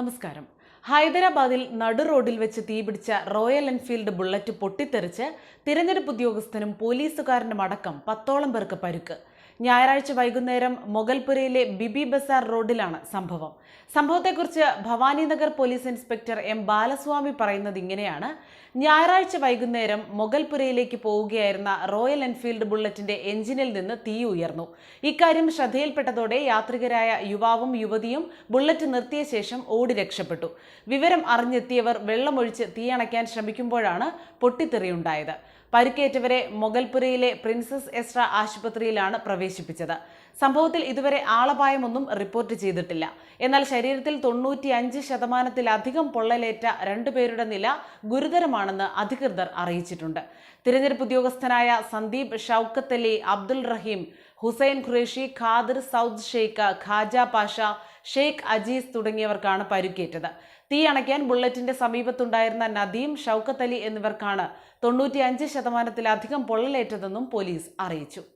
നമസ്കാരം. ഹൈദരാബാദിൽ നടു റോഡിൽ വെച്ച് തീപിടിച്ച റോയൽ എൻഫീൽഡ് ബുള്ളറ്റ് പൊട്ടിത്തെറിച്ച് തിരഞ്ഞെടുപ്പ് ഉദ്യോഗസ്ഥനും പോലീസുകാരനും അടക്കം പത്തോളം പേർക്ക് പരുക്ക്. ഞായറാഴ്ച വൈകുന്നേരം മൊഗൽപുരയിലെ ബിബി ബസാർ റോഡിലാണ് സംഭവം. സംഭവത്തെക്കുറിച്ച് Bhavaninagar police inspector M Balaswamy പറയുന്നത് ഇങ്ങനെയാണ്. ഞായറാഴ്ച വൈകുന്നേരം മൊഗൽപുരയിലേക്ക് പോവുകയായിരുന്ന റോയൽ എൻഫീൽഡ് ബുള്ളറ്റിന്റെ എഞ്ചിനിൽ നിന്ന് തീ ഉയർന്നു. ഇക്കാര്യം ശ്രദ്ധയിൽപ്പെട്ടതോടെ യാത്രികരായ യുവാവും യുവതിയും ബുള്ളറ്റ് നിർത്തിയ ശേഷം ഓടി രക്ഷപ്പെട്ടു. വിവരം അറിഞ്ഞെത്തിയവർ വെള്ളമൊഴിച്ച് തീയണയ്ക്കാൻ ശ്രമിക്കുമ്പോഴാണ് പൊട്ടിത്തെറിയുണ്ടായത്. പരിക്കേറ്റവരെ മൊഗൽപുരയിലെ പ്രിൻസസ് എസ്ട്ര ആശുപത്രിയിലാണ് പ്രവേശിപ്പിച്ചത്. സംഭവത്തിൽ ഇതുവരെ ആളപായമൊന്നും റിപ്പോർട്ട് ചെയ്തിട്ടില്ല. എന്നാൽ ശരീരത്തിൽ തൊണ്ണൂറ്റി അഞ്ച് ശതമാനത്തിലധികം പൊള്ളലേറ്റ രണ്ടുപേരുടെ നില ഗുരുതരമാണെന്ന് അധികൃതർ അറിയിച്ചിട്ടുണ്ട്. തിരഞ്ഞെടുപ്പ് ഉദ്യോഗസ്ഥനായ സന്ദീപ് ഷൌക്കത്ത് അലി അബ്ദുൾ റഹീം ഹുസൈൻ ഖുറേഷി ഖാദർ സൗദ് ഷെയ്ഖ് ഖാജ പാഷ ഷെയ്ഖ് അജീസ് തുടങ്ങിയവർക്കാണ് പരുക്കേറ്റത്. തീ അണയ്ക്കാൻ ബുള്ളറ്റിന്റെ സമീപത്തുണ്ടായിരുന്ന നദീം ഷൌക്കത്ത് അലി എന്നിവർക്കാണ് തൊണ്ണൂറ്റിയഞ്ച് ശതമാനത്തിലധികം പൊള്ളലേറ്റതെന്നും പോലീസ് അറിയിച്ചു.